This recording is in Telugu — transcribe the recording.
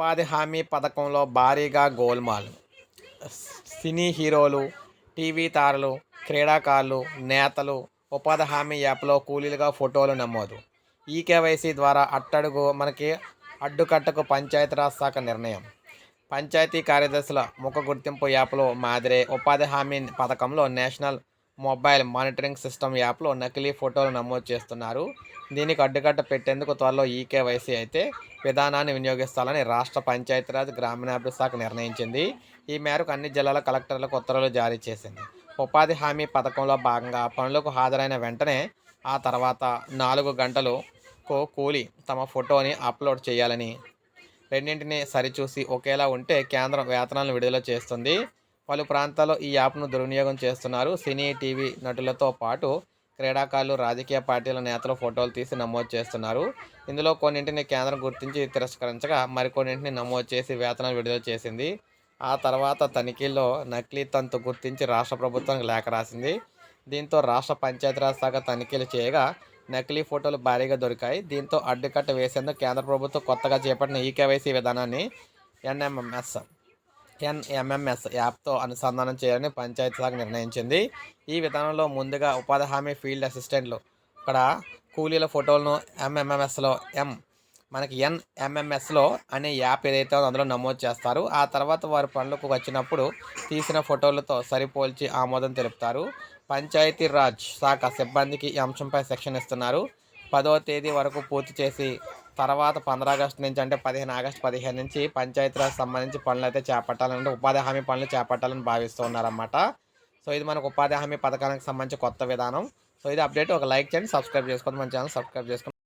ఉపాధి హామీ పథకంలో భారీగా గోల్మాల్. సినీ హీరోలు టీవీ తారలు క్రీడాకారులు నేతలు ఉపాధి హామీ యాప్లో కూలీలుగా ఫోటోలు నమోదు. ఈ కేవైసీ ద్వారా అట్టడుగు మనకి అడ్డుకట్టకు పంచాయతీరాజ్ శాఖ నిర్ణయం. పంచాయతీ కార్యదర్శుల ముఖ గుర్తింపు యాప్లో మాదిరే ఉపాధి హామీ పథకంలో నేషనల్ మొబైల్ మానిటరింగ్ సిస్టమ్ యాప్లో నకిలీ ఫోటోలు నమోదు చేస్తున్నారు. దీనికి అడ్డుకట్ట పెట్టేందుకు త్వరలో ఈకేవైసీ అయితే విధానాన్ని వినియోగిస్తాలని రాష్ట్ర పంచాయతీరాజ్ గ్రామీణాభివృద్ధి శాఖ నిర్ణయించింది. ఈ మేరకు అన్ని జిల్లాల కలెక్టర్లకు ఉత్తర్వులు జారీ చేసింది. ఉపాధి హామీ పథకంలో భాగంగా పనులకు హాజరైన వెంటనే ఆ తర్వాత నాలుగు గంటలకు కూలి తమ ఫోటోని అప్లోడ్ చేయాలని రెండింటిని సరిచూసి ఒకేలా ఉంటే కేంద్రం వేతనాలను విడుదల చేస్తుంది. పలు ప్రాంతాల్లో ఈ యాప్ను దుర్వినియోగం చేస్తున్నారు. సినీ టీవీ నటులతో పాటు క్రీడాకారులు రాజకీయ పార్టీల నేతల ఫోటోలు తీసి నమోదు చేస్తున్నారు. ఇందులో కొన్నింటిని కేంద్రం గుర్తించి తిరస్కరించగా మరికొన్నింటిని నమోదు చేసి వేతనాలు విడుదల చేసింది. ఆ తర్వాత తనిఖీల్లో నకిలీ తంతు గుర్తించి రాష్ట్ర ప్రభుత్వానికి లేఖ రాసింది. దీంతో రాష్ట్ర పంచాయతీరాజ్ శాఖ తనిఖీలు చేయగా నకిలీ ఫోటోలు భారీగా దొరికాయి. దీంతో అడ్డుకట్ట వేసేందుకు కేంద్ర ప్రభుత్వం కొత్తగా చేపట్టిన ఈకేవైసీ విధానాన్ని ఎన్ఎంఎంఎస్ ఎన్ఎంఎంఎస్ యాప్తో అనుసంధానం చేయాలని పంచాయతీ శాఖ నిర్ణయించింది. ఈ విధానంలో ముందుగా ఉపాధి హామీ ఫీల్డ్ అసిస్టెంట్లు ఇక్కడ కూలీల ఫోటోలను ఎంఎంఎంఎస్లో ఎం మనకి ఎన్ఎంఎంఎస్లో అనే యాప్ ఏదైతే ఉందో అందులో నమోదు చేస్తారు. ఆ తర్వాత వారి పనులకు వచ్చినప్పుడు తీసిన ఫోటోలతో సరిపోల్చి ఆమోదం తెలుపుతారు. పంచాయతీ రాజ్ శాఖ సిబ్బందికి ఈ అంశంపై శిక్షణ ఇస్తున్నారు. పదవ తేదీ వరకు పూర్తి చేసి తర్వాత పంద్రా ఆగస్టు నుంచి అంటే పదిహేను ఆగస్టు పదిహేను నుంచి పంచాయతీరాజ్ సంబంధించి పనులు అయితే చేపట్టాలంటే ఉపాధి హామీ పనులు చేపట్టాలని భావిస్తూ ఉన్నారన్నమాట సో ఇది మనకు ఉపాధి హామీ పథకానికి సంబంధించి కొత్త విధానం. సో ఇది అప్డేట్. ఒక లైక్ చేయండి సబ్స్క్రైబ్ చేసుకోండి మన ఛానల్ సబ్స్క్రైబ్ చేసుకోండి.